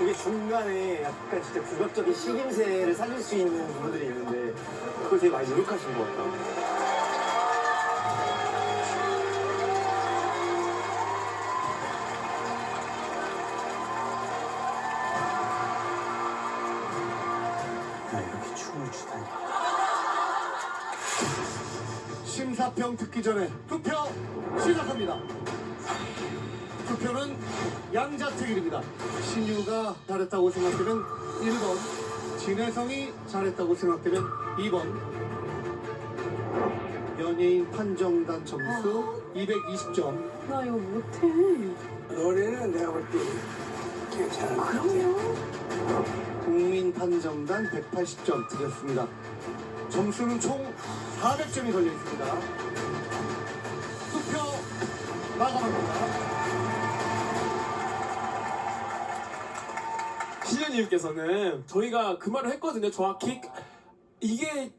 이게 중간에 약간 진짜 국악적인 식임새를 살릴 수 있는 부분들이 있는데 그걸 되게 많이 노력하신 것 같아요. 나 이렇게 춤을 추다니. 심사평 듣기 전에 투표 시작합니다. 투표는 양자택일입니다. 신유가 잘했다고 생각되면 1번, 진혜성이 잘했다고 생각되면 2번. 연예인 판정단 점수 220점. 나 이거 못해. 노래는 내가 볼 때 괜찮은 것 같아. 그럼요. 국민 판정단 180점 드렸습니다. 점수는 총 400점이 걸려 있습니다. 투표 마감합니다. 시즈님께서는 저희가 그 말을 했거든요. 정확히 이게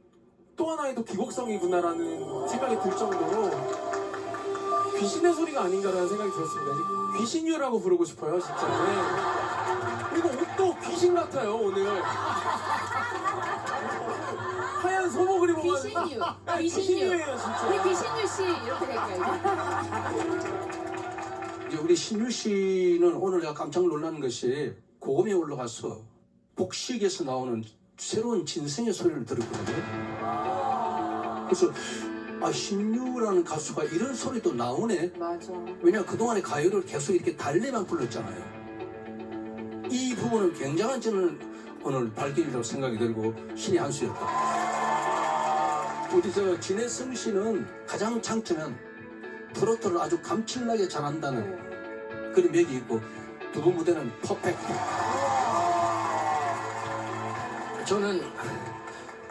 또 하나의 또 기곡성이구나라는 생각이 들 정도로 귀신의 소리가 아닌가라는 생각이 들었습니다. 귀신유라고 부르고 싶어요, 진짜. 네. 그리고 옷도 귀신 같아요, 오늘. 하얀 소복을 입어가지고. 귀신유. 아, 귀신유. 귀신유예요, 진짜. 우리 귀신유 씨 이렇게 될까요? 이제 우리 신유 씨는 오늘 내가 깜짝 놀란 것이 고음에 올라가서 복식에서 나오는 새로운 진성의 소리를 들었거든요. 그래서 아 신유라는 가수가 이런 소리도 나오네. 맞아. 왜냐 그동안에 가요를 계속 이렇게 달래만 불렀잖아요. 이 부분은 굉장한 저는 오늘 발견이라고 생각이 들고 신의 한 수였다. 우리 저 진혜성 씨는 가장 장점은 트로트를 아주 감칠나게 잘한다는 그런 맥이 있고 두 분 무대는 퍼펙트. 저는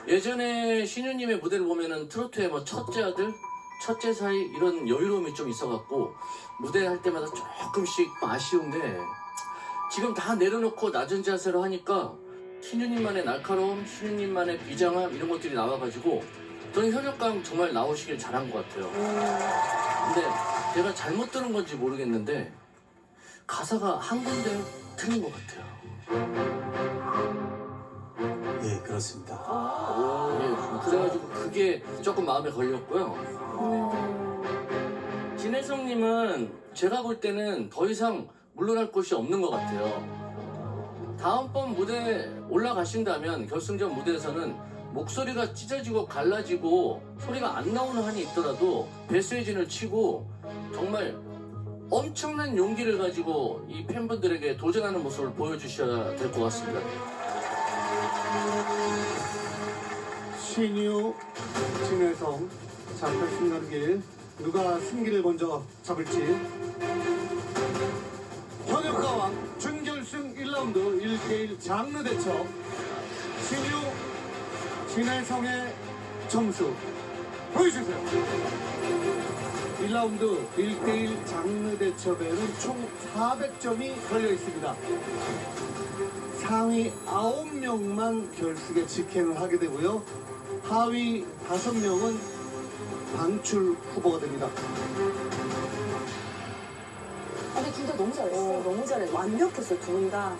예전에 신유님의 무대를 보면은 트로트의 뭐 첫째 아들, 첫째 사이 이런 여유로움이 좀 있어갖고 무대 할 때마다 조금씩 아쉬운데 지금 다 내려놓고 낮은 자세로 하니까 신유님만의 날카로움, 신유님만의 비장함 이런 것들이 나와가지고 저는 현역강 정말 나오시길 잘한 것 같아요. 근데 제가 잘못 들은 건지 모르겠는데 가사가 한 군데 틀린 것 같아요. 예, 그렇습니다. 예, 그래가지고 그게 조금 마음에 걸렸고요. 진혜성님은 제가 볼 때는 더 이상 물러날 곳이 없는 것 같아요. 다음번 무대 올라가신다면 결승전 무대에서는 목소리가 찢어지고 갈라지고 소리가 안 나오는 한이 있더라도 배스웨진을 치고 정말 엄청난 용기를 가지고 이 팬분들에게 도전하는 모습을 보여주셔야 될 것 같습니다. 신유, 진혜성, 자 결승전길 누가 승기를 먼저 잡을지. 현역가왕 준결승 1라운드 1대1 장르 대처. 신유, 진혜성의 점수 보여주세요 1라운드 1대1 장르 대처배는 총 400점이 걸려 있습니다 상위 9명만 결승에 직행을 하게 되고요. 하위 5명은 방출 후보가 됩니다. 근데 둘 다 너무 잘했어. 너무 잘해. 완벽했어, 두분 다.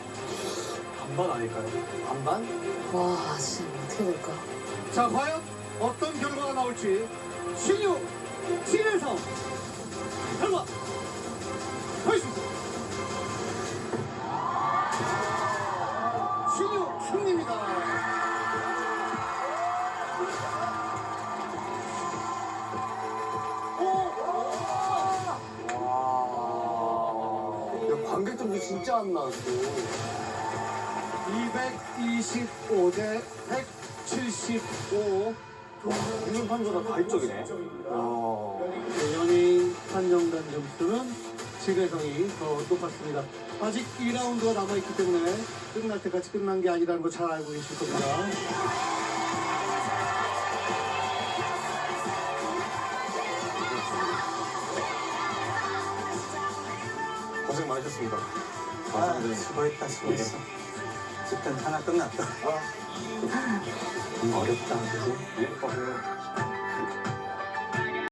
반반 아닐까요? 반반? 와, 진짜 어떻게 될까? 자, 과연 어떤 결과가 나올지 신유, 신혜성 결과 보여주세요. 신유 승리입니다. 야, 관객들도 진짜 안 나왔어. 225대 175. 국민 판사가 가입적이네. 아. 네, 연예인 판정단 점수는 진혜성이 더 높았습니다. 아직 2라운드가 남아있기 때문에 끝날 때까지 끝난 게 아니라는 거 잘 알고 계실 겁니다. 고생 많으셨습니다. 아, 수고했다, 수고했어. 어쨌든 하나 끝났다. 음, 어렵다, 그지? 예, 고생.